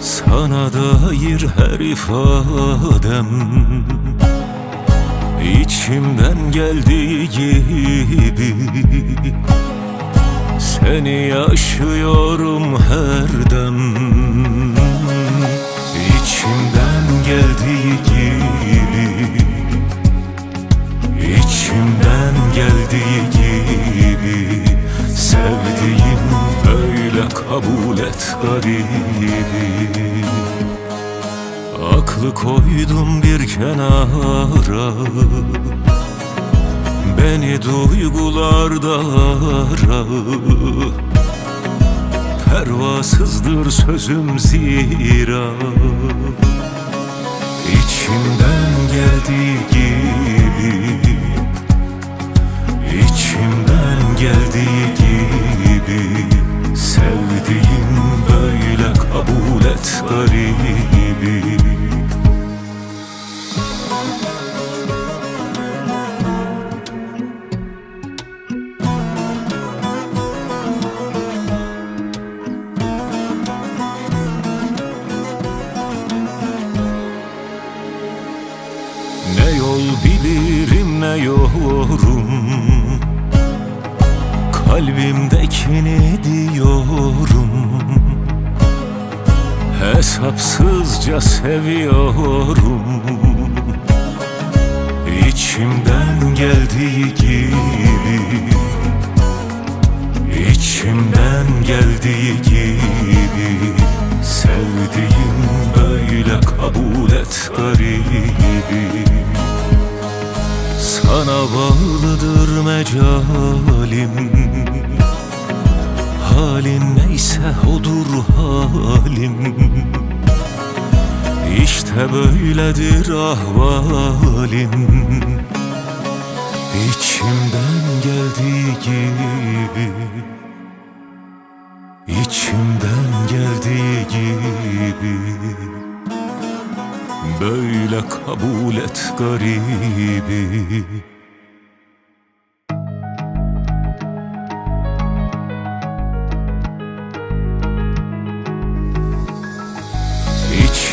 Sana dair her ifadem İçimden geldiği gibi Seni yaşıyorum her dem. İçimden geldiği gibi İçimden geldiği kabul et garibi Aklı koydum bir kenara. Beni duygularda ara. Pervasızdır sözüm zira. İçimden geldiği gibi. İçimden geldiği yol bilirim ne yorum Kalbimdekini diyorum. Hesapsızca seviyorum. İçimden geldiği gibi. İçimden geldiği gibi. Sevdiğim böyle kabul et garibi bağlıdır mecalim. Halin neyse odur halim. İşte böyledir ahvalim. İçimden geldiği gibi İçimden geldiği gibi. Böyle kabul et garibi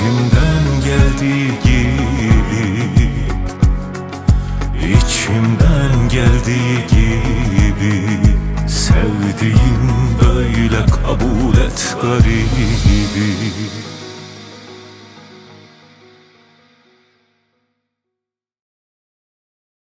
İçimden geldiği gibi İçimden geldiği gibi Sevdiğim böyle kabul et garibi